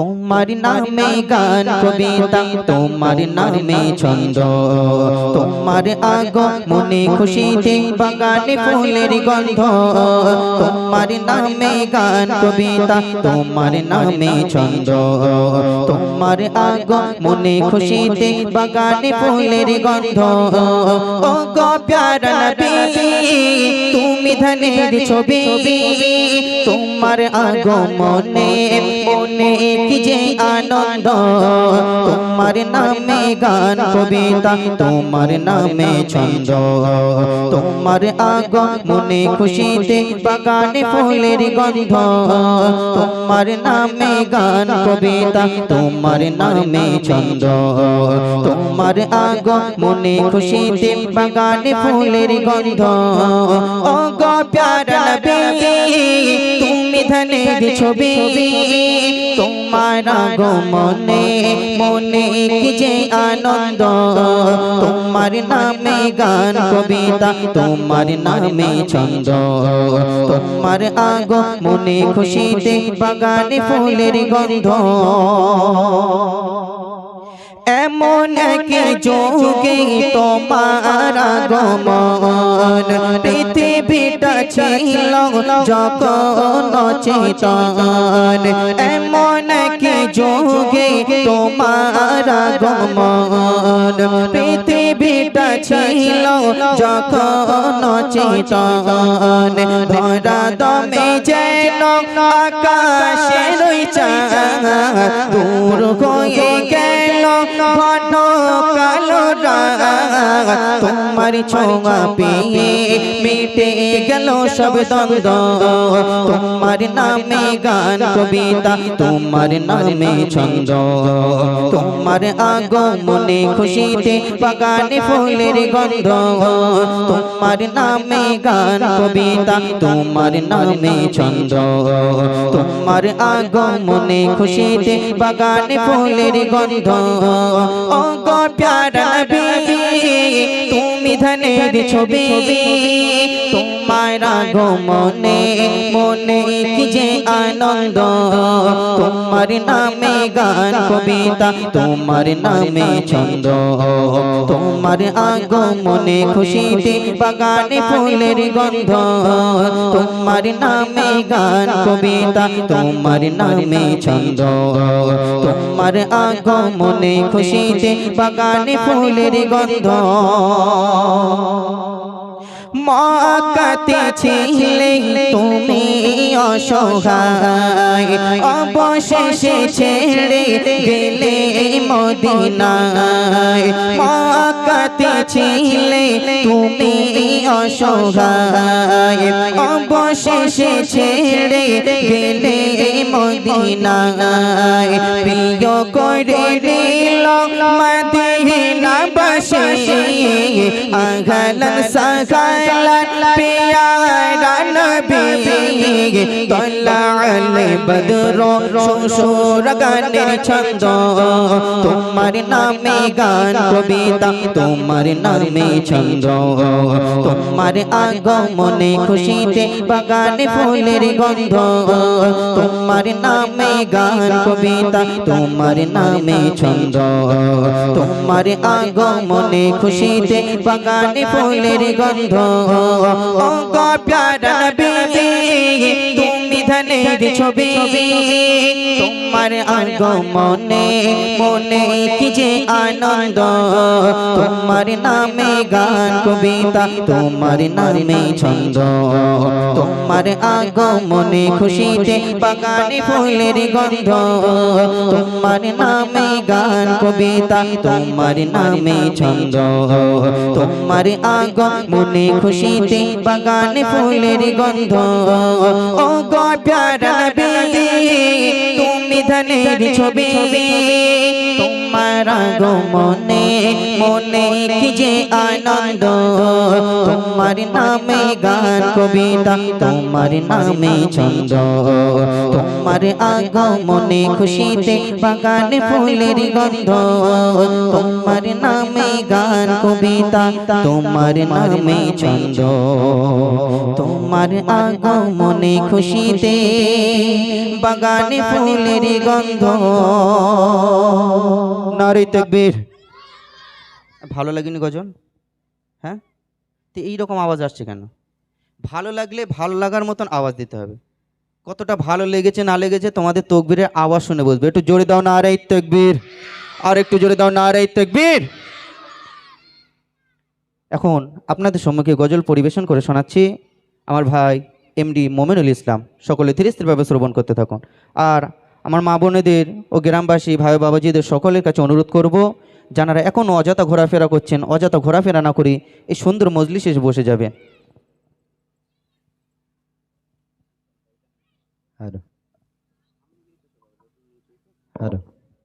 তোমার নামে গান কবিতা তোমার নামে ছন্দ। তোমার আগ মনে খুশিতে বাগানে ফুলের গন্ধ। তোমার নামে গান কবিতা তোমার নামে ছন্দ। তোমার আগ মনে খুশিতে বাগানে ফুলের গন্ধ। ও গো প্যারা নবী তুমি ধনের ছবি। তোমার আগমনে মনে কি যে আনন্দ? তোমার নামে গান কবিতা তোমার নামে ছন্দ। তোমার আগমনে খুশিতে বাগানে ফুলের গন্ধ। তোমার নামে গান কবিতা তোমার নামে ছন্দ। তোমার আগমনে খুশিতে বাগানে ফুলের গন্ধ। গো প্যারা নবী তুমি ধনের ছবি তোমার আগমনে মনে কি যে আনন্দ তোমার নামে গান কবিতা তোমার নামে ছন্দ তোমার আগমনে খুশিতে বাগানে ফুলের গন্ধ এমন কি যোগে তোমার আগমন। পৃথিবীটা ছিল যখন চেতন এমন কি যোগে তোমার আগমন? পৃথিবীটা ছিল যখন চেতন ধরা দমে যেন আকাশে রইছা দূর হয়ে গেল ঘন কালো তোমার ছোঁয়া পেয়ে মিটে গেল সব দ্বন্দ্ব। তোমার নামে গান, কবিতা, তোমার নামে ছন্দ। তোমার আগমনে খুশিতে বাগানে ফুলের গন্ধ। তোমার নামে গান, কবিতা, তোমার নামে ছন্দ। তোমার আগমনে খুশিতে বাগানে ফুলের গন্ধ। ও প্যারা নবী তুমি ধনের ছবি তোমার আগমনে মনে কি যে আনন্দ? তোমার নামে গান কবিতা, তোমার নামে ছন্দ। তোমার আগমনে খুশিতে বাগানে ফুলের গন্ধ। তোমার নামে গান কবিতা, তোমার নামে ছন্দ। তোমার আগমনে খুশিতে বাগানে ফুলের গন্ধ। মাকাতে ছিলে তুমি অসহায়। অবশেষে ছেড়ে গেলে মদিনায়। মাকাতে ছিলে তুমি অসহায়। অবশেষে ছেড়ে গেলে মদিনায়। প্রিয় করে দিল মদিনা বসে আঘালন সাগালান পিয়ারা নবী তলাল বদর সুসুর গানের ছন্দ। তোমার নামে গান, কবিতা, তোমার নামে ছন্দ। তোমার আগমনে খুশিতে বাগানে ফুলের গন্ধ। তোমার নামে গান, কবিতা, তোমার নামে ছন্দ। তোমার আগমনে খুশিতে বাগানে ফুলের গন্ধ। প্যারা নবী। singing. তুমি ধনের ছবি, তোমার আগমনে মনে কি যে আনন্দ? তোমার নামে গান, কবিতা, তোমার নামে ছন্দ। তোমার আগমনে খুশিতে বাগানে ফুলের গন্ধ। তোমার নামে গান, কবিতা, তোমার নামে ছন্দ। তোমার আগমনে খুশিতে বাগানে ফুলের গন্ধ। ও প্যারা নবী তুমি ধনের ছবি। তোমার তোমার আগমনে, মনে কি যে আনন্দ? তোমার নামে গান, কবিতা, তোমার নামে ছন্দ। তোমার আগমনে খুশিতে বাগানে ফুলের গন্ধ। তোমার নামে গান, কবিতা, তোমার নামে ছন্দ। তোমার আগমনে খুশিতে বাগানে ফুলের গন্ধ। নারী তকবীর। ভালো লাগেনি গজন? হ্যাঁ? তো এইরকম আওয়াজ আসছে কেন? ভালো লাগলে ভালো লাগার মতন আওয়াজ দিতে হবে। কতটা ভালো লেগেছে, না লেগেছে, তোমাদের তকবীরের আওয়াজ শুনে বুঝবে একটু জোরে দাও না আরে তকবীর। আর একটু জোরে দাও না আরে তকবীর। এখন আপনাদের সম্মুখে গজল পরিবেশন করে শোনাচ্ছি আমার ভাই, এমডি মোমেনুল ইসলাম। সকলে ধীরে স্থিরভাবে শ্রবণ করতে থাকুন। আর আমার মা বোনেদের ও গ্রামবাসী, ভাই বাবাজিদের সকলের কাছে অনুরোধ করব যারা এখনও অযথা ঘোরাফেরা করছেন, অযথা ঘোরাফেরা না করে এই সুন্দর মজলিসে এসে বসে যাবে। আর। আরও।